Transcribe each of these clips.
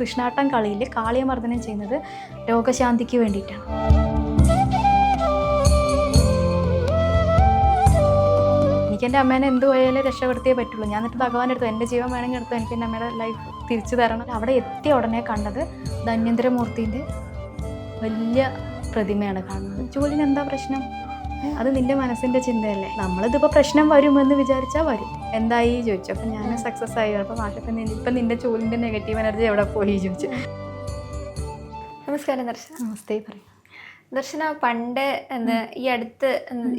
കൃഷ്ണാട്ടം കളിയിൽ കാളിയമർദ്ദനം ചെയ്യുന്നത് രോഗശാന്തിക്ക് വേണ്ടിയിട്ടാണ്. എനിക്ക് എന്റെ അമ്മേനെ എന്ത് പോയാലും രക്ഷപ്പെടുത്തിയേ പറ്റുള്ളൂ. ഞാൻ എന്നിട്ട് ഭഗവാൻ എടുത്തു എന്റെ ജീവൻ വേണമെങ്കിൽ എടുത്തു. എനിക്ക് എന്റെ അമ്മയുടെ ലൈഫ് തിരിച്ചു തരണം. അവിടെ എത്തിയ ഉടനെ കണ്ടത് ധന്യന്തരമൂർത്തിന്റെ വലിയ പ്രതിമയാണ് കാണുന്നത്. ജോലിന് എന്താ പ്രശ്നം? അത് നിന്റെ മനസ്സിന്റെ ചിന്തയല്ലേ? നമ്മളിതിപ്പോൾ പ്രശ്നം വരുമെന്ന് വിചാരിച്ചാൽ വരും. എന്തായി ചോദിച്ചു. അപ്പം ഞാൻ സക്സസ് ആയി. അപ്പൊ മാഷപ്പം ഇപ്പൊ നിന്റെ ജോലിന്റെ നെഗറ്റീവ് എനർജി എവിടെ പോയി ചോദിച്ചു. നമസ്കാരം ദർശന. നമസ്തേ പറയും. ദർശന പണ്ട് ഈ അടുത്ത്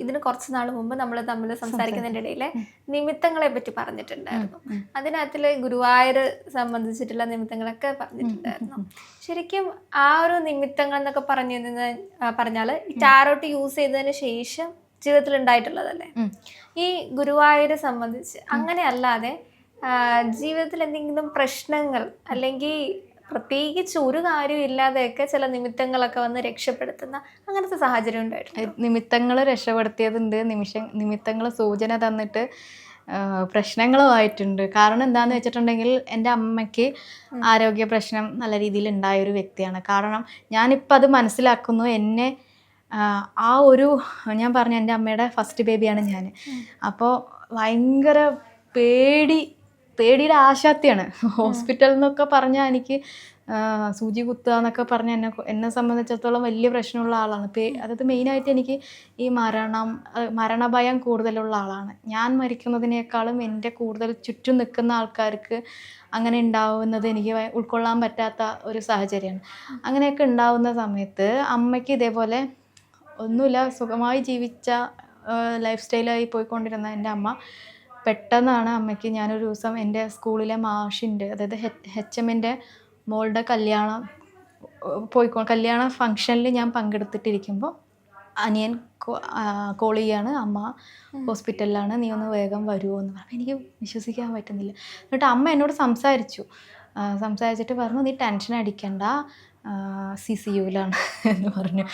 ഇതിന് കുറച്ച് നാൾ മുമ്പ് നമ്മൾ തമ്മിൽ സംസാരിക്കുന്നതിന്റെ ഇടയിലെ നിമിത്തങ്ങളെ പറ്റി പറഞ്ഞിട്ടുണ്ടായിരുന്നു. അതിനകത്തിൽ ഗുരുവായൂർ സംബന്ധിച്ചിട്ടുള്ള നിമിത്തങ്ങളൊക്കെ പറഞ്ഞിട്ടുണ്ടായിരുന്നു. ശരിക്കും ആ ഒരു നിമിത്തങ്ങൾ എന്നൊക്കെ പറഞ്ഞു പറഞ്ഞാൽ ഈ ടാരോട്ട് യൂസ് ചെയ്തതിന് ശേഷം ജീവിതത്തിൽ ഉണ്ടായിട്ടുള്ളതല്ലേ ഈ ഗുരുവായൂരെ സംബന്ധിച്ച് അങ്ങനെയല്ലാതെ ജീവിതത്തിൽ എന്തെങ്കിലും പ്രശ്നങ്ങൾ അല്ലെങ്കിൽ പ്രത്യേകിച്ച് ഒരു കാര്യം ഇല്ലാതെയൊക്കെ ചില നിമിത്തങ്ങളൊക്കെ വന്ന് രക്ഷപ്പെടുത്തുന്ന അങ്ങനത്തെ സാഹചര്യം ഉണ്ടായിട്ടുണ്ട്. നിമിത്തങ്ങൾ രക്ഷപ്പെടുത്തിയതുണ്ട്. നിമിഷം നിമിത്തങ്ങൾ സൂചന തന്നിട്ട് പ്രശ്നങ്ങളുമായിട്ടുണ്ട് കാരണം എന്താന്ന് വെച്ചിട്ടുണ്ടെങ്കിൽ എന്റെ അമ്മയ്ക്ക് ആരോഗ്യ പ്രശ്നം നല്ല രീതിയിൽ ഉണ്ടായ ഒരു വ്യക്തിയാണ്. കാരണം ഞാനിപ്പോൾ അത് മനസ്സിലാക്കുന്നു. എന്നെ ആ ഒരു ഞാൻ പറഞ്ഞു എന്റെ അമ്മയുടെ ഫസ്റ്റ് ബേബിയാണ് ഞാൻ അപ്പോൾ ഭയങ്കര പേടി പേടിയുടെ ആശാത്തിയാണ്. ഹോസ്പിറ്റൽ എന്നൊക്കെ പറഞ്ഞാൽ എനിക്ക് സൂചി കുത്തുക എന്നൊക്കെ പറഞ്ഞാൽ എന്നെ എന്നെ സംബന്ധിച്ചിടത്തോളം വലിയ പ്രശ്നമുള്ള ആളാണ്. പേ അതായത് മെയിനായിട്ട് എനിക്ക് ഈ മരണം മരണഭയം കൂടുതലുള്ള ആളാണ്. ഞാൻ മരിക്കുന്നതിനേക്കാളും എന്റെ കൂടുതൽ ചുറ്റും നിൽക്കുന്ന ആൾക്കാർക്ക് അങ്ങനെ ഉണ്ടാവുന്നത് എനിക്ക് ഉൾക്കൊള്ളാൻ പറ്റാത്ത ഒരു സാഹചര്യമാണ്. അങ്ങനെയൊക്കെ ഉണ്ടാവുന്ന സമയത്ത് അമ്മയ്ക്ക് ഇതേപോലെ ഒന്നുമില്ല സുഖമായി ജീവിച്ച ലൈഫ് സ്റ്റൈലായി പോയിക്കൊണ്ടിരുന്ന എന്റെ അമ്മ പെട്ടെന്നാണ് അമ്മയ്ക്ക് ഞാനൊരു ദിവസം എന്റെ സ്കൂളിലെ മാഷിന്റെ അതായത് എച്ച് എമ്മിന്റെ മോളുടെ കല്യാണം പോയിക്കോ കല്യാണ ഫംഗ്ഷനിൽ ഞാൻ പങ്കെടുത്തിട്ടിരിക്കുമ്പോൾ അനിയൻ കോൾ ചെയ്യാണ് അമ്മ ഹോസ്പിറ്റലിലാണ് നീ ഒന്ന് വേഗം വരുമോ എന്ന് പറഞ്ഞു. എനിക്ക് വിശ്വസിക്കാൻ പറ്റുന്നില്ല. എന്നിട്ട് അമ്മ എന്നോട് സംസാരിച്ചു. സംസാരിച്ചിട്ട് പറഞ്ഞു നീ ടെൻഷൻ അടിക്കണ്ട. സി സി യുവിലാണ് എന്ന് പറഞ്ഞു.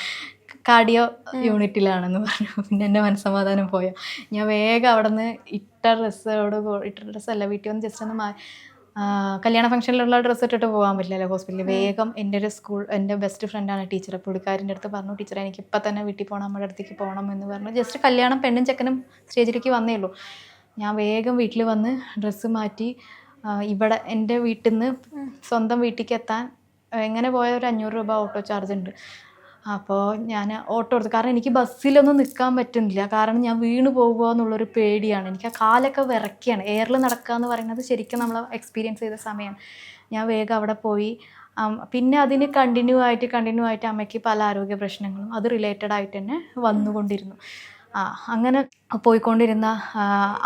കാർഡിയോ യൂണിറ്റിലാണെന്ന് പറഞ്ഞു. പിന്നെ എന്റെ മനസ്സമാധാനം പോയോ. ഞാൻ വേഗം അവിടെ നിന്ന് ഇട്ട ഡ്രസ്സോട് ഇട്ട ഡ്രസ്സല്ല വീട്ടിൽ വന്ന് ജസ്റ്റ് ഒന്ന് മാ കല്യാണ ഫംഗ്ഷനിലുള്ള ഡ്രസ്സ് ഇട്ടിട്ട് പോകാൻ പറ്റില്ലല്ലോ ഹോസ്പിറ്റലിൽ. വേഗം എന്റെ ഒരു സ്കൂൾ എന്റെ ബെസ്റ്റ് ഫ്രണ്ടാണ് ടീച്ചർ. പുള്ളിക്കാരിന്റെ അടുത്ത് പറഞ്ഞു ടീച്ചർ എനിക്ക് ഇപ്പം തന്നെ വീട്ടിൽ പോകണം നമ്മുടെ അടുത്തേക്ക് പോകണം എന്ന് പറഞ്ഞു. ജസ്റ്റ് കല്യാണം പെണ്ണും ചെക്കനും സ്റ്റേജിലേക്ക് വന്നേ ഉള്ളൂ. ഞാൻ വേഗം വീട്ടിൽ വന്ന് ഡ്രസ്സ് മാറ്റി ഇവിടെ എന്റെ വീട്ടിൽ നിന്ന് സ്വന്തം വീട്ടിലേക്ക് എത്താൻ എങ്ങനെ പോയ ഒരു അഞ്ഞൂറ് രൂപ ഓട്ടോ ചാർജ് ഉണ്ട്. അപ്പോൾ ഞാൻ ഓട്ടോ എടുത്തു കാരണം എനിക്ക് ബസ്സിലൊന്നും നിൽക്കാൻ പറ്റുന്നില്ല. കാരണം ഞാൻ വീണ് പോകുമോ എന്നുള്ളൊരു പേടിയാണ്. എനിക്ക് ആ കാലൊക്കെ വിറക്കുകയാണ് എയറിൽ നടക്കുക എന്ന് പറയുന്നത് ശരിക്കും നമ്മൾ എക്സ്പീരിയൻസ് ചെയ്ത സമയമാണ് ഞാൻ വേഗം അവിടെ പോയി. പിന്നെ അതിന് കണ്ടിന്യൂ ആയിട്ട് കണ്ടിന്യൂ ആയിട്ട് അമ്മയ്ക്ക് പല ആരോഗ്യ പ്രശ്നങ്ങളും അത് റിലേറ്റഡ് ആയിട്ട് തന്നെ വന്നുകൊണ്ടിരുന്നു. അങ്ങനെ പോയിക്കൊണ്ടിരുന്ന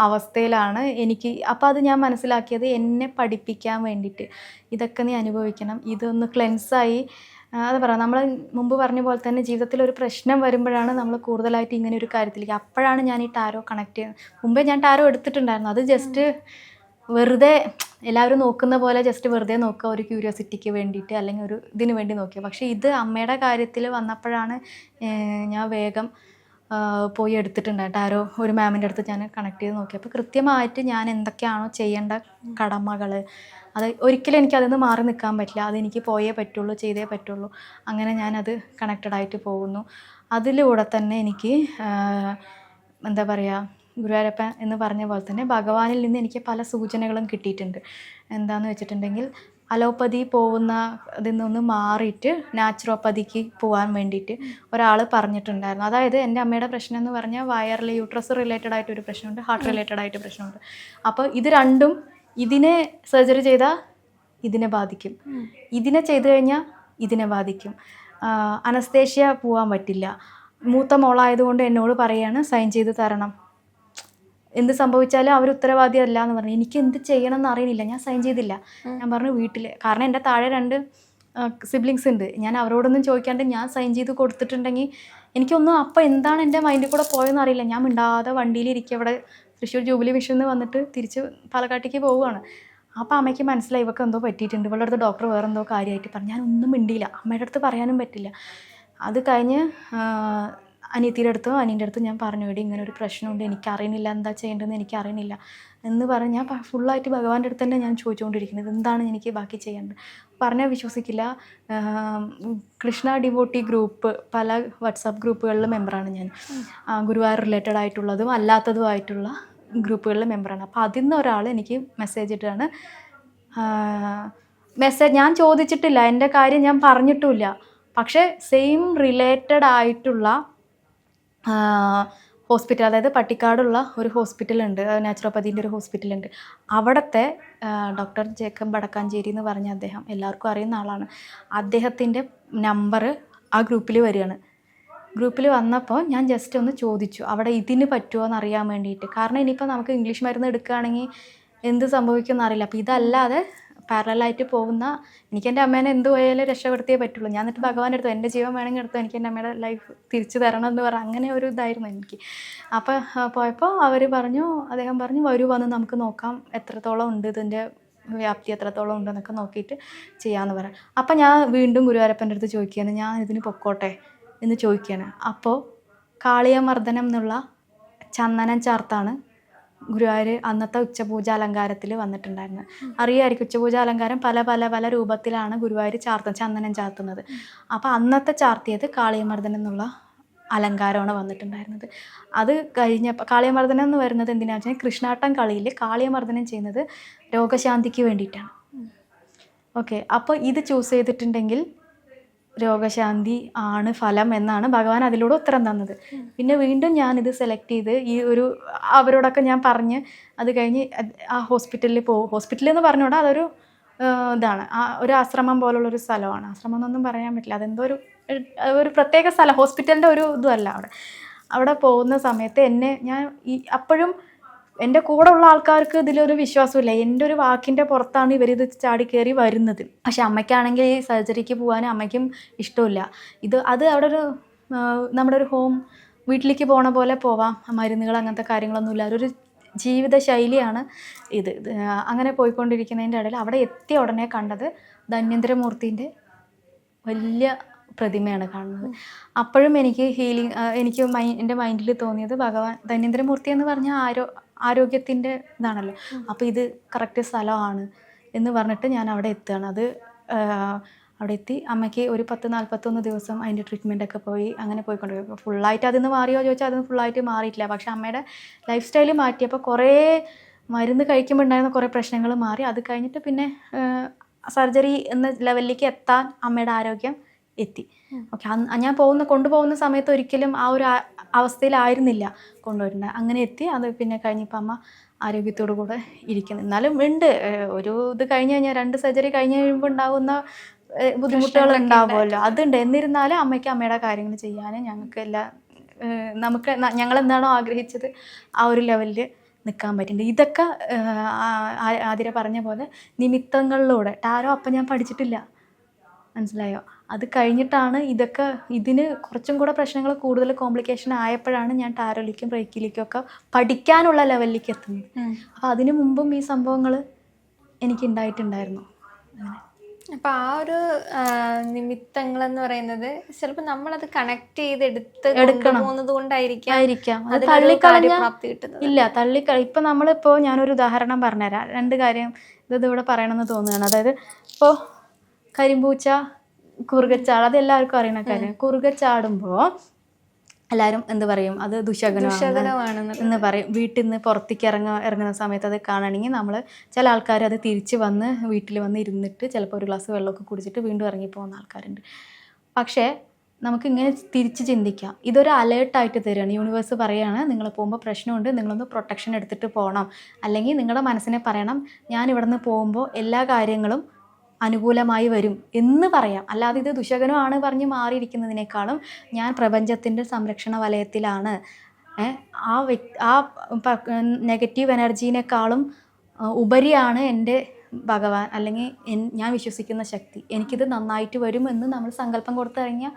അവസ്ഥയിലാണ് എനിക്ക് അപ്പോൾ അത് ഞാൻ മനസ്സിലാക്കിയത് എന്നെ പഠിപ്പിക്കാൻ വേണ്ടിയിട്ട്. ഇതൊക്കെ നീ അനുഭവിക്കണം. ഇതൊന്ന് ക്ലെൻസായി അത് പറയാം നമ്മൾ മുമ്പ് പറഞ്ഞ പോലെ തന്നെ ജീവിതത്തിൽ ഒരു പ്രശ്നം വരുമ്പോഴാണ് നമ്മൾ കൂടുതലായിട്ട് ഇങ്ങനെ ഒരു കാര്യത്തിലേക്ക് അപ്പോഴാണ് ഞാൻ ഈ ടാരോ കണക്ട് ചെയ്യുന്നത്. മുമ്പേ ഞാൻ ടാരോ എടുത്തിട്ടുണ്ടായിരുന്നു. അത് ജസ്റ്റ് വെറുതെ എല്ലാവരും നോക്കുന്ന പോലെ ജസ്റ്റ് വെറുതെ നോക്കുക ഒരു ക്യൂരിയോസിറ്റിക്ക് വേണ്ടിയിട്ട് അല്ലെങ്കിൽ ഒരു ഇതിന് വേണ്ടി നോക്കിയ പക്ഷേ ഇത് അമ്മയുടെ കാര്യത്തിൽ വന്നപ്പോഴാണ് ഞാൻ വേഗം പോയി എടുത്തിട്ടുണ്ടായിട്ട് ആരോ ഒരു മാമിന്റെ അടുത്ത് ഞാൻ കണക്ട് ചെയ്ത് നോക്കി. അപ്പോൾ കൃത്യമായിട്ട് ഞാൻ എന്തൊക്കെയാണോ ചെയ്യേണ്ട കടമകൾ അത് ഒരിക്കലും എനിക്ക് അതിൽ നിന്ന് മാറി നിൽക്കാൻ പറ്റില്ല. അതെനിക്ക് പോയേ പറ്റുള്ളൂ ചെയ്തേ പറ്റുള്ളൂ. അങ്ങനെ ഞാനത് കണക്റ്റഡ് ആയിട്ട് പോകുന്നു. അതിലൂടെ തന്നെ എനിക്ക് എന്താ പറയുക ഗുരുവായൂരപ്പൻ എന്ന് പറഞ്ഞ പോലെ തന്നെ ഭഗവാനിൽ നിന്ന് എനിക്ക് പല സൂചനകളും കിട്ടിയിട്ടുണ്ട്. എന്താണെന്ന് വെച്ചിട്ടുണ്ടെങ്കിൽ അലോപ്പതി പോകുന്ന ഇതിൽ നിന്ന് മാറിയിട്ട് നാച്ചുറോപ്പതിക്ക് പോകാൻ വേണ്ടിയിട്ട് ഒരാൾ പറഞ്ഞിട്ടുണ്ടായിരുന്നു. അതായത് എന്റെ അമ്മയുടെ പ്രശ്നം എന്ന് പറഞ്ഞാൽ വയറിൽ യൂട്രസ് റിലേറ്റഡ് ആയിട്ട് ഒരു പ്രശ്നമുണ്ട് ഹാർട്ട് റിലേറ്റഡ് ആയിട്ട് പ്രശ്നമുണ്ട്. അപ്പോൾ ഇത് രണ്ടും ഇതിനെ സർജറി ചെയ്താൽ ഇതിനെ ബാധിക്കും. ഇതിനെ ചെയ്തു കഴിഞ്ഞാൽ ഇതിനെ ബാധിക്കും. അനസ്തേഷ്യ പോകാൻ പറ്റില്ല. മൂത്ത മോളായതുകൊണ്ട് എന്നോട് പറയാണ് സൈൻ ചെയ്ത് തരണം. എന്ത് സംഭവിച്ചാലും അവർ ഉത്തരവാദി അല്ല എന്ന് പറഞ്ഞു. എനിക്ക് എന്ത് ചെയ്യണം എന്ന് അറിയണില്ല. ഞാൻ സൈൻ ചെയ്തില്ല. ഞാൻ പറഞ്ഞു വീട്ടിൽ കാരണം എന്റെ താഴെ രണ്ട് സിബ്ലിങ്സ് ഉണ്ട്. ഞാൻ അവരോടൊന്നും ചോദിക്കാണ്ട് ഞാൻ സൈൻ ചെയ്ത് കൊടുത്തിട്ടുണ്ടെങ്കിൽ എനിക്കൊന്നും അപ്പം എന്താണ് എന്റെ മൈൻഡിൽ കൂടെ പോയെന്ന് അറിയില്ല. ഞാൻ മിണ്ടാതെ വണ്ടിയിൽ വണ്ടിയിലിരിക്കുക ഇവിടെ തൃശ്ശൂർ ജൂബിലി മിഷനിൽ വന്നിട്ട് തിരിച്ച് പാലക്കാട്ടേക്ക് പോവുകയാണ്. അപ്പോൾ അമ്മയ്ക്ക് മനസ്സിലായി. ഇവക്ക് എന്തോ പറ്റിയിട്ടുണ്ട്. ഇവളുടെ അടുത്ത് ഡോക്ടർ വേറെ എന്തോ കാര്യമായിട്ട് പറഞ്ഞു ഞാനൊന്നും മിണ്ടിയില്ല. അമ്മയുടെ അടുത്ത് പറയാനും പറ്റില്ല. അത് കഴിഞ്ഞ് അനിയത്തിയുടെ അടുത്ത് അനിയന്റെ അടുത്ത് ഞാൻ പറഞ്ഞു ഇവിടെ ഇങ്ങനെ ഒരു പ്രശ്നമുണ്ട്. എനിക്ക് അറിയണില്ല എന്താ ചെയ്യേണ്ടതെന്ന് എനിക്ക് അറിയണില്ല എന്ന് പറഞ്ഞ് ഞാൻ ഫുള്ളായിട്ട് ഭഗവാന്റെ അടുത്ത് തന്നെ ഞാൻ ചോദിച്ചുകൊണ്ടിരിക്കുന്നത് എന്താണ് എനിക്ക് ബാക്കി ചെയ്യേണ്ടത്? പറഞ്ഞാൽ വിശ്വസിക്കില്ല. കൃഷ്ണ ഡിവോട്ടി ഗ്രൂപ്പ് പല വാട്സാപ്പ് ഗ്രൂപ്പുകളിലെ മെമ്പറാണ് ഞാൻ. ഗുരുവായൂർ റിലേറ്റഡ് ആയിട്ടുള്ളതും അല്ലാത്തതുമായിട്ടുള്ള ഗ്രൂപ്പുകളിലെ മെമ്പറാണ്. അപ്പോൾ അതിൽ നിന്ന് ഒരാൾ എനിക്ക് മെസ്സേജ് ഇട്ടാണ്. മെസ്സേജ് ഞാൻ ചോദിച്ചിട്ടില്ല. എന്റെ കാര്യം ഞാൻ പറഞ്ഞിട്ടുമില്ല. പക്ഷേ സെയിം റിലേറ്റഡ് ആയിട്ടുള്ള ഹോസ്പിറ്റൽ അതായത് പട്ടിക്കാടുള്ള ഒരു ഹോസ്പിറ്റലുണ്ട് നാച്ചുറോപ്പതിന്റെ ഒരു ഹോസ്പിറ്റലുണ്ട് അവിടുത്തെ ഡോക്ടർ ജേക്കബ് വടക്കാഞ്ചേരി എന്ന് പറഞ്ഞ അദ്ദേഹം എല്ലാവർക്കും അറിയുന്ന ആളാണ്. അദ്ദേഹത്തിന്റെ നമ്പർ ആ ഗ്രൂപ്പിൽ വരികയാണ്. ഗ്രൂപ്പിൽ വന്നപ്പോൾ ഞാൻ ജസ്റ്റ് ഒന്ന് ചോദിച്ചു അവിടെ ഇതിന് പറ്റുമോ എന്ന് അറിയാൻ വേണ്ടിയിട്ട്? കാരണം ഇനിയിപ്പോൾ നമുക്ക് ഇംഗ്ലീഷ് മരുന്ന് എടുക്കുകയാണെങ്കിൽ എന്ത് സംഭവിക്കുമെന്ന് അറിയില്ല. അപ്പോൾ ഇതല്ലാതെ പാരലായിട്ട് പോകുന്ന എനിക്ക് എന്റെ അമ്മേനെ എന്ത് പോയാലും രക്ഷപ്പെടുത്തിയേ പറ്റുള്ളൂ. ഞാൻ എന്നിട്ട് ഭഗവാൻ എടുത്തു. എന്റെ ജീവൻ വേണമെങ്കിൽ എടുത്തു. എനിക്ക് എന്റെ അമ്മയുടെ ലൈഫ് തിരിച്ചു തരണം എന്ന് പറഞ്ഞ അങ്ങനെ ഒരു ഇതായിരുന്നു എനിക്ക്. അപ്പോൾ പോയപ്പോൾ അവർ പറഞ്ഞു അദ്ദേഹം പറഞ്ഞു വരൂ വന്ന് നമുക്ക് നോക്കാം എത്രത്തോളം ഉണ്ട് ഇതിന്റെ വ്യാപ്തി എത്രത്തോളം ഉണ്ടെന്നൊക്കെ നോക്കിയിട്ട് ചെയ്യാമെന്ന് പറയാം അപ്പം ഞാൻ വീണ്ടും ഗുരുവായൂരപ്പന്റെ അടുത്ത് ചോദിക്കുകയാണ് ഞാൻ ഇതിന് പൊക്കോട്ടെ? എന്ന് ചോദിക്കുകയാണ്. അപ്പോൾ കാളിയമർദ്ദനം എന്നുള്ള ചന്ദനം ചാർത്താണ് ഗുരുവായൂർ അന്നത്തെ ഉച്ചപൂജ അലങ്കാരത്തിൽ വന്നിട്ടുണ്ടായിരുന്നു. അറിയായിരിക്കും ഉച്ചപൂജ അലങ്കാരം പല പല പല രൂപത്തിലാണ് ഗുരുവായൂർ ചാർത്ത ചന്ദനം ചാർത്തുന്നത്. അപ്പോൾ അന്നത്തെ ചാർത്തിയത് കാളിയമർദ്ദനം എന്നുള്ള അലങ്കാരമാണ് വന്നിട്ടുണ്ടായിരുന്നത്. അത് കഴിഞ്ഞപ്പോൾ കാളിയമർദ്ദനം എന്ന് വരുന്നത് എന്തിനാണെന്ന് വെച്ചാൽ കൃഷ്ണാട്ടം കളിയിൽ കാളിയമർദ്ദനം ചെയ്യുന്നത് രോഗശാന്തിക്ക് വേണ്ടിയിട്ടാണ്. ഓക്കെ അപ്പോൾ ഇത് ചൂസ് ചെയ്തിട്ടുണ്ടെങ്കിൽ രോഗശാന്തി ആണ് ഫലം എന്നാണ് ഭഗവാൻ അതിലൂടെ ഉത്തരം തന്നത്. പിന്നെ വീണ്ടും ഞാനിത് സെലക്ട് ചെയ്ത് ഈ ഒരു അവരോടൊക്കെ ഞാൻ പറഞ്ഞ് അത് കഴിഞ്ഞ് ആ ഹോസ്പിറ്റലിൽ പോകും ഹോസ്പിറ്റലിൽ എന്ന് പറഞ്ഞുകൂടെ അതൊരു ഇതാണ്. ആ ഒരു ആശ്രമം പോലുള്ളൊരു സ്ഥലമാണ്. ആശ്രമം എന്നൊന്നും പറയാൻ പറ്റില്ല. അതെന്തോ ഒരു ഒരു പ്രത്യേക സ്ഥലം. ഹോസ്പിറ്റലിന്റെ ഒരു ഇതുമല്ല അവിടെ. അവിടെ പോകുന്ന സമയത്ത് എന്നെ ഞാൻ ഈ അപ്പോഴും എന്റെ കൂടെ ഉള്ള ആൾക്കാർക്ക് ഇതിലൊരു വിശ്വാസമില്ല. എന്റെ ഒരു വാക്കിന്റെ പുറത്താണ് ഇവരിത് ചാടി കയറി വരുന്നത്. പക്ഷെ അമ്മയ്ക്കാണെങ്കിൽ ഈ സർജറിക്ക് പോകാൻ അമ്മയ്ക്കും ഇഷ്ടമില്ല. ഇത് അത് അവിടെ ഒരു നമ്മുടെ ഒരു ഹോം വീട്ടിലേക്ക് പോണ പോലെ പോവാം. മരുന്നുകൾ അങ്ങനത്തെ കാര്യങ്ങളൊന്നുമില്ല അതൊരു ജീവിത ശൈലിയാണ് ഇത്. ഇത് അങ്ങനെ പോയിക്കൊണ്ടിരിക്കുന്നതിന്റെ ഇടയിൽ അവിടെ എത്തിയ ഉടനെ കണ്ടത് ധന്യന്തരമൂർത്തിന്റെ വലിയ പ്രതിമയാണ് കാണുന്നത്. അപ്പോഴും എനിക്ക് ഹീലിംഗ് എനിക്ക് മൈ എന്റെ മൈൻഡിൽ തോന്നിയത് ഭഗവാൻ ധന്യന്ദ്രമൂർത്തി എന്ന് പറഞ്ഞാൽ ആരോ ആരോഗ്യത്തിന്റെ ഇതാണല്ലോ. അപ്പോൾ ഇത് കറക്റ്റ് സ്ഥലമാണ് എന്ന് പറഞ്ഞിട്ട് ഞാൻ അവിടെ എത്തുകയാണ്. അത് അവിടെ എത്തി. അമ്മയ്ക്ക് ഒരു പത്ത് നാൽപ്പത്തൊന്ന് ദിവസം അതിന്റെ ട്രീറ്റ്മെന്റ് ഒക്കെ പോയി അങ്ങനെ പോയിക്കൊണ്ടിരിക്കും ഫുള്ളായിട്ട് അതിൽ നിന്ന് മാറിയോ ചോദിച്ചാൽ അതിന് ഫുള്ളായിട്ട് മാറിയിട്ടില്ല. പക്ഷേ അമ്മയുടെ ലൈഫ് സ്റ്റൈൽ മാറ്റിയപ്പോൾ കുറേ മരുന്ന് കഴിക്കുമ്പോൾ ഉണ്ടായിരുന്ന കുറേ പ്രശ്നങ്ങൾ മാറി. അത് കഴിഞ്ഞിട്ട് പിന്നെ സർജറി എന്ന ലെവലിലേക്ക് എത്താൻ അമ്മയുടെ ആരോഗ്യം എത്തി. ഓക്കെ ഞാൻ പോകുന്ന കൊണ്ടുപോകുന്ന സമയത്ത് ഒരിക്കലും ആ ഒരു അവസ്ഥയിലായിരുന്നില്ല കൊണ്ടുവരുന്നത്. അങ്ങനെ എത്തി. അത് പിന്നെ കഴിഞ്ഞപ്പോൾ അമ്മ ആരോഗ്യത്തോടു കൂടെ ഇരിക്കുന്നു. എന്നാലും ഉണ്ട്. ഒരു ഇത് കഴിഞ്ഞ് കഴിഞ്ഞാൽ രണ്ട് സർജറി കഴിഞ്ഞ് കഴിയുമ്പോൾ ഉണ്ടാകുന്ന ബുദ്ധിമുട്ടുകൾ ഉണ്ടാവുമല്ലോ. അതുണ്ട്. എന്നിരുന്നാലും അമ്മയ്ക്ക് അമ്മയുടെ കാര്യങ്ങൾ ചെയ്യാനും ഞങ്ങൾക്ക് എല്ലാ നമുക്ക് ഞങ്ങൾ എന്താണോ ആഗ്രഹിച്ചത് ആ ഒരു ലെവലിൽ നിൽക്കാൻ പറ്റുന്നുണ്ട് ഇതൊക്കെ ആതിര പറഞ്ഞ പോലെ നിമിത്തങ്ങളിലൂടെ. ടാരോ അപ്പം ഞാൻ പഠിച്ചിട്ടില്ല. മനസ്സിലായോ? അത് കഴിഞ്ഞിട്ടാണ് ഇതൊക്കെ ഇതിന് കുറച്ചും കൂടെ പ്രശ്നങ്ങൾ കൂടുതൽ കോംപ്ലിക്കേഷൻ ആയപ്പോഴാണ് ഞാൻ ടാരോലിക്കും ബ്രേക്കിലേക്കും ഒക്കെ പഠിക്കാനുള്ള ലെവലിലേക്ക് എത്തുന്നത്. അപ്പോൾ അതിനു മുമ്പും ഈ സംഭവങ്ങൾ എനിക്ക് ഉണ്ടായിട്ടുണ്ടായിരുന്നു അങ്ങനെ. അപ്പൊ ആ ഒരു നിമിത്തങ്ങൾ എന്ന് പറയുന്നത് ചിലപ്പോൾ നമ്മളത് കണക്ട് ചെയ്ത് എടുത്ത് എടുക്കണം. പോകുന്നത് കൊണ്ടായിരിക്കാം കിട്ടുന്നത്. ഇല്ല തള്ളിക്കള ഇപ്പം നമ്മളിപ്പോൾ ഞാനൊരു ഉദാഹരണം പറഞ്ഞുതരാം. രണ്ട് കാര്യം ഇത് ഇവിടെ പറയണമെന്ന് തോന്നുകയാണ്. അതായത് ഇപ്പോൾ കരിമ്പൂച്ച കുറുകച്ചാട് അത് എല്ലാവർക്കും അറിയണ കാര്യം കുറുകച്ചാടുമ്പോൾ എല്ലാവരും എന്ത് പറയും? അത് ദുശകനമാണ് എന്ന് പറയും. വീട്ടിൽ നിന്ന് പുറത്തേക്ക് ഇറങ്ങ ഇറങ്ങുന്ന സമയത്ത് അത് കാണണമെങ്കിൽ നമ്മൾ ചില ആൾക്കാർ അത് തിരിച്ച് വന്ന് വീട്ടിൽ വന്ന് ഇരുന്നിട്ട് ചിലപ്പോൾ ഒരു ഗ്ലാസ് വെള്ളമൊക്കെ കുടിച്ചിട്ട് വീണ്ടും ഇറങ്ങി പോകുന്ന ആൾക്കാരുണ്ട്. പക്ഷേ നമുക്ക് ഇങ്ങനെ തിരിച്ച് ചിന്തിക്കാം. ഇതൊരു അലേർട്ടായിട്ട് തരുകയാണ് യൂണിവേഴ്സ് പറയുകയാണ് നിങ്ങൾ പോകുമ്പോൾ പ്രശ്നമുണ്ട് നിങ്ങളൊന്ന് പ്രൊട്ടക്ഷൻ എടുത്തിട്ട് പോകണം അല്ലെങ്കിൽ നിങ്ങളുടെ മനസ്സിനെ പറയണം ഞാൻ ഇവിടെ നിന്ന് പോകുമ്പോൾ എല്ലാ കാര്യങ്ങളും അനുകൂലമായി വരും എന്ന് പറയാം. അല്ലാതെ ഇത് ദുശകനമാണ് പറഞ്ഞ് മാറിയിരിക്കുന്നതിനേക്കാളും ഞാൻ പ്രപഞ്ചത്തിന്റെ സംരക്ഷണ വലയത്തിലാണ്. ആ വ്യക് ആ നെഗറ്റീവ് എനർജീനേക്കാളും ഉപരിയാണ് എന്റെ ഭഗവാൻ അല്ലെങ്കിൽ എൻ- ഞാൻ വിശ്വസിക്കുന്ന ശക്തി. എനിക്കിത് നന്നായിട്ട് വരുമെന്ന് നമ്മൾ സങ്കല്പം കൊടുത്തു കഴിഞ്ഞാൽ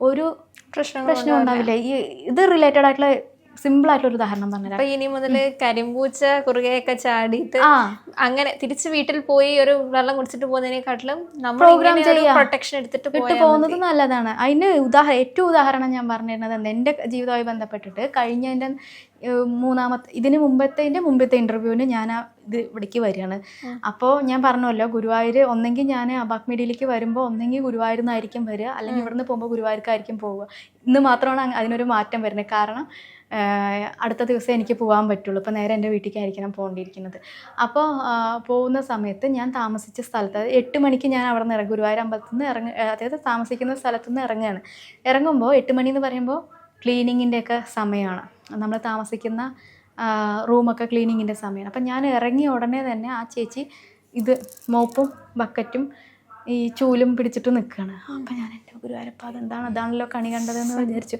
ഒരു പ്രശ്നം പ്രശ്നം ഉണ്ടാവില്ല. ഈ ഇത് റിലേറ്റഡ് ആയിട്ടുള്ള സിമ്പിൾ ആയിട്ടുള്ള ഒരു ഉദാഹരണം പറഞ്ഞുതരാം. അപ്പൊ ഇനി മുതൽ കരിമ്പൂച്ച കുറുകയൊക്കെ ചാടിയിട്ട് അങ്ങനെ തിരിച്ച് വീട്ടിൽ പോയി ഒരു വെള്ളം കുടിച്ചിട്ട് പോകുന്നതിനെക്കാട്ടിലും ചെയ്യാം. പ്രൊട്ടക്ഷൻ എടുത്തിട്ട് വിട്ടു പോകുന്നത് നല്ലതാണ്. അതിന് ഉദാഹരണം ഏറ്റവും ഉദാഹരണം ഞാൻ പറഞ്ഞിരുന്നത് എന്താ? എന്റെ ജീവിതവുമായി ബന്ധപ്പെട്ടിട്ട് കഴിഞ്ഞ എന്റെ ഏഹ്, മൂന്നാമത്തെ ഇതിന് മുമ്പത്തെ മുമ്പത്തെ ഇന്റർവ്യൂവിന് ഞാൻ ആ ഇത് ഇവിടേക്ക് വരികയാണ്. അപ്പോൾ ഞാൻ പറഞ്ഞല്ലോ ഗുരുവായൂർ ഒന്നെങ്കിൽ ഞാൻ അബാക് മീഡിയയിലേക്ക് വരുമ്പോൾ ഒന്നെങ്കിൽ ഗുരുവായൂരിൽ നിന്നായിരിക്കും വരിക. അല്ലെങ്കിൽ ഇവിടുന്ന് പോകുമ്പോൾ ഗുരുവായൂർക്കായിരിക്കും പോവുക. ഇന്ന് മാത്രമാണ് അതിനൊരു മാറ്റം വരുന്നത്. കാരണം അടുത്ത ദിവസം എനിക്ക് പോകാൻ പറ്റുള്ളൂ. ഇപ്പോൾ നേരെ എന്റെ വീട്ടിലേക്കായിരിക്കണം പോകേണ്ടിയിരിക്കുന്നത്. അപ്പോൾ പോകുന്ന സമയത്ത് ഞാൻ താമസിച്ച സ്ഥലത്ത് എട്ട് മണിക്ക് ഞാൻ അവിടെ നിന്ന് ഇറങ്ങും. ഗുരുവായൂർ അമ്പലത്തിൽ നിന്ന് ഇറങ്ങ അതായത് താമസിക്കുന്ന സ്ഥലത്തു നിന്ന് ഇറങ്ങുകയാണ് ഇറങ്ങുമ്പോൾ എട്ട് മണി എന്ന് പറയുമ്പോൾ ക്ലീനിങ്ങിന്റെയൊക്കെ സമയമാണ് നമ്മൾ താമസിക്കുന്ന റൂമൊക്കെ ക്ലീനിങ്ങിന്റെ സമയമാണ് അപ്പം ഞാൻ ഇറങ്ങിയ ഉടനെ തന്നെ ആ ചേച്ചി ഇത് മോപ്പും ബക്കറ്റും ഈ ചൂലും പിടിച്ചിട്ട് നിൽക്കുകയാണ് അപ്പം ഞാൻ എന്റെ ഗുരുവായൂരപ്പ അതെന്താണ്? അതാണല്ലോ കണി കണ്ടതെന്ന് വിചാരിച്ചു.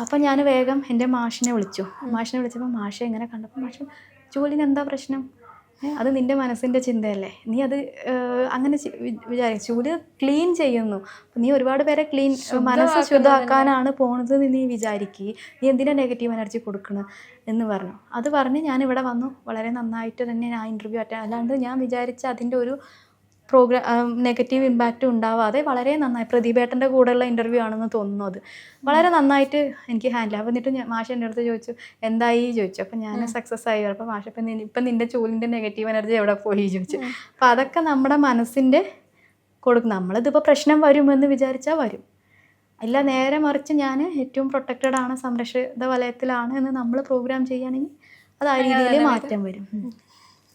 അപ്പം ഞാൻ വേഗം എന്റെ മാഷിനെ വിളിച്ചു. മാഷിനെ വിളിച്ചപ്പോൾ മാഷെ എങ്ങനെ കണ്ടപ്പോൾ മാഷ് ചൂലിന് എന്താ പ്രശ്നം? അത് നിന്റെ മനസ്സിന്റെ ചിന്തയല്ലേ? നീ അത് അങ്ങനെ വിചാരിക്കും വിചാരിച്ചു ചൂൽ ക്ലീൻ ചെയ്യുന്നു. നീ ഒരുപാട് പേരെ ക്ലീൻ മനസ്സ് ശുദ്ധമാക്കാനാണ് പോണത് എന്ന് നീ വിചാരിക്കി. നീ എന്തിനാ നെഗറ്റീവ് എനർജി കൊടുക്കണം എന്ന് പറഞ്ഞു. അത് പറഞ്ഞ് ഞാൻ ഇവിടെ വന്നു. വളരെ നന്നായിട്ട് തന്നെ ഞാൻ ഇന്റർവ്യൂ അറ്റ അല്ലാണ്ട് ഞാൻ വിചാരിച്ച അതിന്റെ ഒരു പ്രോഗ്രാം നെഗറ്റീവ് ഇമ്പാക്റ്റ് ഉണ്ടാവാതെ വളരെ നന്നായി പ്രദീപേട്ടന്റെ കൂടെയുള്ള ഇന്റർവ്യൂ ആണെന്ന് തോന്നുന്നു അത്. വളരെ നന്നായിട്ട് എനിക്ക് ഹാൻഡിൽ അപ്പോൾ എന്നിട്ട് ഞാൻ മാഷ എന്റെ അടുത്ത് ചോദിച്ചു എന്തായി? ചോദിച്ചു. അപ്പം ഞാൻ സക്സസ് ആയി. അപ്പോൾ മാഷ ഇപ്പം ഇപ്പം നിന്റെ ചൂലിന്റെ നെഗറ്റീവ് എനർജി എവിടെ പോയി? ചോദിച്ചു. അപ്പം അതൊക്കെ നമ്മുടെ മനസ്സിന്റെ കൊടുക്കും. നമ്മളിതിപ്പോൾ പ്രശ്നം വരുമെന്ന് വിചാരിച്ചാൽ വരും. അല്ല നേരെ മറിച്ച് ഞാൻ ഏറ്റവും പ്രൊട്ടക്റ്റഡ് ആണ് സംരക്ഷിത വലയത്തിലാണ് എന്ന് നമ്മൾ പ്രോഗ്രാം ചെയ്യുകയാണെങ്കിൽ അത് ആ രീതിയിൽ മാറ്റം വരും.